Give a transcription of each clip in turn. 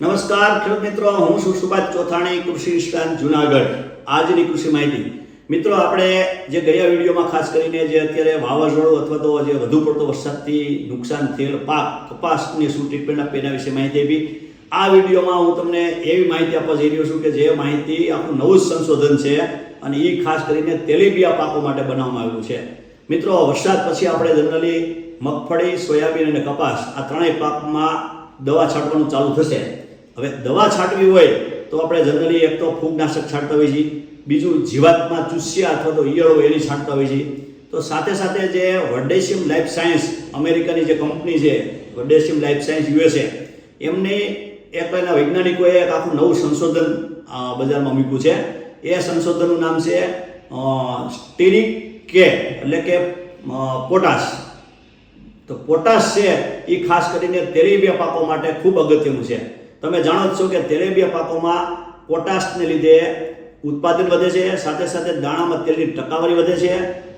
નમસ્કાર, ખેડૂત મિત્રો, હું છું સુભાષ ચોથાણી, કૃષિ નિષ્ણાંત જુનાગઢ. આજની કૃષિ માહિતી. મિત્રો, આપણે જે ગયા વિડીયોમાં ખાસ કરીને જે અત્યારે વાવાઝોડું અથવા તો જે વધુ પડતો વરસાદથી નુકસાન થયેલ પાક કપાસની શું ટ્રીટમેન્ટ આપે એના વિશે માહિતી આપી. આ વિડીયોમાં હું તમને એવી માહિતી આપવા જઈ રહ્યો છું કે જે માહિતી આપણું નવું જ સંશોધન છે અને એ ખાસ કરીને તેલીબિયા પાકો માટે બનાવવામાં આવ્યું છે. મિત્રો, વરસાદ પછી આપણે જનરલી મગફળી, સોયાબીન અને કપાસ આ ત્રણેય પાકમાં દવા છાંટવાનું ચાલુ થશે. હવે દવા છાંટવી હોય તો આપણે જનરલી એક તો ફૂગનાશક છાંટતા હોઈએ છીએ બીજું જીવાતમાં ચૂસ્યા અથવા તો ઈયળો એની છાંટતા હોઈએ છીએ તો સાથે સાથે જે વર્ડેશિયમ લાઈફ સાયન્સ અમેરિકાની જે કંપની છે વર્ડેશિયમ લાઈફ સાયન્સ યુએસએ, એમની એક એના વૈજ્ઞાનિકોએ એક આખું નવું સંશોધન બજારમાં મૂક્યું છે. એ સંશોધનનું નામ છે સ્ટીરિક કે એટલે કે પોટાશ. તો પોટાશ છે એ ખાસ કરીને તેલીબિયા પાકો માટે ખૂબ અગત્યનું છે. તમે જાણો જ છો કે તેલીબિયા પાકોમાં પોટાશને લીધે ઉત્પાદન વધે છે, સાથે સાથે દાણામાં તેલની ટકાવારી વધે છે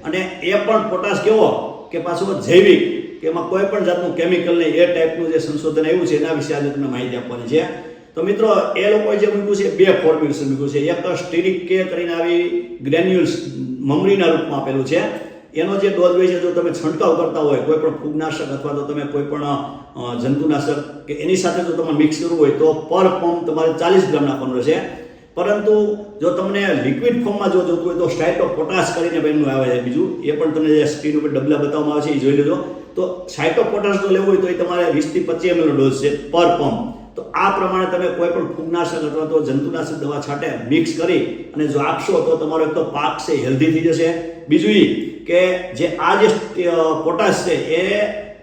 અને એ પણ પોટાશ કેવો કે પાછો જૈવિક, કે એમાં કોઈ પણ જાતનું કેમિકલ નહીં એ ટાઈપનું જે સંશોધન આવ્યું છે, એના વિશે આજે તમને માહિતી આપવાની છે. તો મિત્રો, એ લોકોએ જે મૂક્યું છે, બે ફોર્મ્યુલેશન મૂક્યું છે. એક સ્ટીરિક કે કરીને આવી ગ્રેન્યુલ્સ મમરીના રૂપમાં આપેલું છે. એનો જે ડોઝ હોય છે, જો તમે છંટકાવ કરતા હોય, કોઈ પણ ફૂગનાશક અથવા તો તમે કોઈ પણ જંતુનાશક કે એની સાથે જો તમારે મિક્સ કરવું હોય, તો પર પંપ તમારે ચાલીસ ગ્રામ નાખવાનું રહેશે. પરંતુ જો તમને લિક્વિડ ફોર્મમાં જો જોતું હોય, તો સાઇટો પોટાશ કરીને બનનું આવે છે. બીજું, એ પણ તમને જે સ્ક્રીન ઉપર ડબલા બતાવવામાં આવે છે, એ જોઈ લેજો. તો સાઇટો પોટાશ જો લેવું હોય, તો એ તમારે વીસથી પચીસ એમએલનો ડોઝ છે પર પંપ તો આ પ્રમાણે તમે કોઈ પણ ફૂગનાશક અથવા તો જંતુનાશક દવા છાંટે મિક્સ કરી અને જો આપશો તો તમારો એક તો પાક છે હેલ્ધી થઈ જશે. બીજું કે જે આ જે પોટાશ છે, એ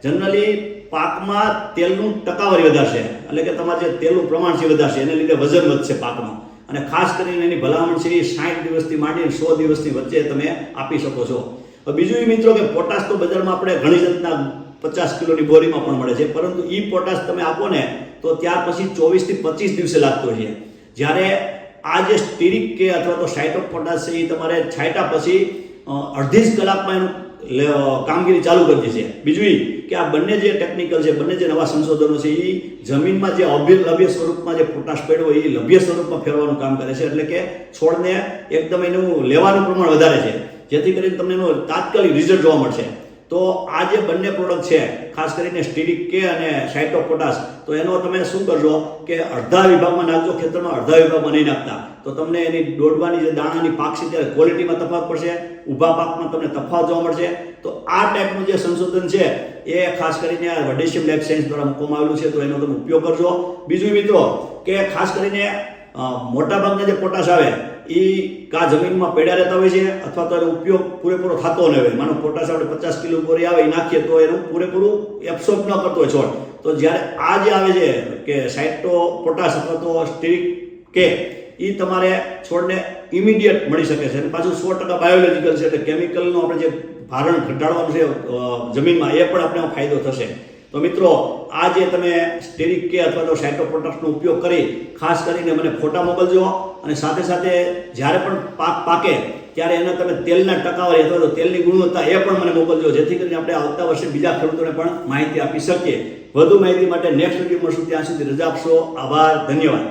જનરલી પાકમાં તેલનું ટકાવારી વધારશે. એટલે કે તમારે જે તેલનું પ્રમાણ છે વધારશે. એને લીધે વજન વધશે પાકમાં. અને ખાસ કરીને એની ભલામણ છે એ સાઠ દિવસથી માંડીને સો દિવસની વચ્ચે તમે આપી શકો છો. બીજું એ મિત્રો કે પોટાશ તો બજારમાં આપણે ઘણી જાતના પચાસ કિલોની બોરીમાં પણ મળે છે. પરંતુ એ પોટાશ તમે આપો ને, તો ત્યાર પછી ચોવીસથી પચીસ દિવસે લાગતો છે જ્યારે આ જે સ્ટીરિક કે અથવા તો સાઇટો પોટાશ છે એ તમારે છાંટ્યા પછી અડધી જ કલાકમાં એનું કામગીરી ચાલુ કરી દે છે બીજું કે આ બંને જે ટેકનિકલ છે, બંને જે નવા સંશોધનો છે એ જમીનમાં જે અભ્ય લભ્ય સ્વરૂપમાં જે પોટાશ પડ્યો એ લભ્ય સ્વરૂપમાં ફેરવાનું કામ કરે છે. એટલે કે છોડને એકદમ એનું લેવાનું પ્રમાણ વધારે છે. જેથી કરીને તમને એનું તાત્કાલિક રિઝલ્ટ જોવા મળશે. તો આ જે બંને પ્રોડક્ટ છે, ખાસ કરીને સ્ટીરિક કે અને સાઇટો પોટાશ તો એનો તમે શું કરજો કે અડધા વિભાગમાં નાખજો, ખેતરમાં અડધા વિભાગમાં નહીં નાખતા. તો તમને એની દોડવાની જે દાણાની પાક છે, ત્યારે ક્વોલિટીમાં તફાવત પડશે, ઊભા પાકમાં તમને તફાવત જોવા મળશે. તો આ ટાઈપનું જે સંશોધન છે, એ ખાસ કરીને આ વડેશિયમ લેબ સાયન્સ દ્વારા મૂકવામાં આવેલું છે, તો એનો તમે ઉપયોગ કરજો. બીજું મિત્રો, કે ખાસ કરીને મોટાભાગના જે પોટાશ આવે એ કા જમીનમાં પડ્યા રહેતા હોય છે અથવા તો એનો ઉપયોગ પૂરેપૂરો થતો ન હોય. માનો પોટાશ આપણે પચાસ કિલો બોરી આવે એ નાખીએ તો એનું પૂરેપૂરું એબ્સોર્બ ન કરતો હોય છોડ. તો જ્યારે આ જે આવે છે કે સાઇટો, પોટાશ અથવા તો સ્ટીરિક કે એ તમારે છોડને ઇમિડિયેટ મળી શકે છે. અને પાછું સો ટકા બાયોલોજિકલ છે. એટલે કેમિકલનું આપણે જે ભારણ ઘટાડવાનું છે જમીનમાં, એ પણ આપણે ફાયદો થશે. તો મિત્રો આ જે તમે સ્ટેરિક કે અથવા તો સાઇટોપ્રોટક્સનો ઉપયોગ કરી, ખાસ કરીને મને ફોટા મોકલજો અને સાથે સાથે જ્યારે પણ પાક પાકે, ત્યારે એના તમે તેલના ટકાવારી અથવા તો તેલની ગુણવત્તા એ પણ મને મોકલજો, જેથી કરીને આપણે આવતા વર્ષે બીજા ખેડૂતોને પણ માહિતી આપી શકીએ. વધુ માહિતી માટે નેક્સ્ટ વીડિયો મળશું, ત્યાં સુધી રજા આપશો. આભાર, ધન્યવાદ.